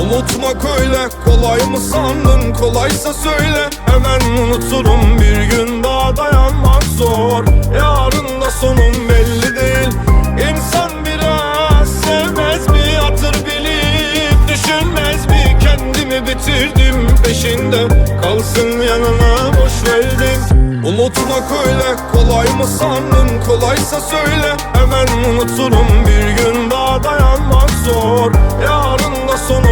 Unutmak öyle kolay mı sandın? Kolaysa söyle. Hemen unuturum bir gün daha dayanmak zor. Yarın da sonum belli değil. İnsan biraz sevmez mi? Hatır bilip Düşünmez mi? Kendimi bitirdim peşinde Kalsın yanına boş verdim. Unutmak öyle kolay mı sandın? Kolaysa söyle. Hemen unuturum bir gün daha dayanmak zor. Yarın da sonum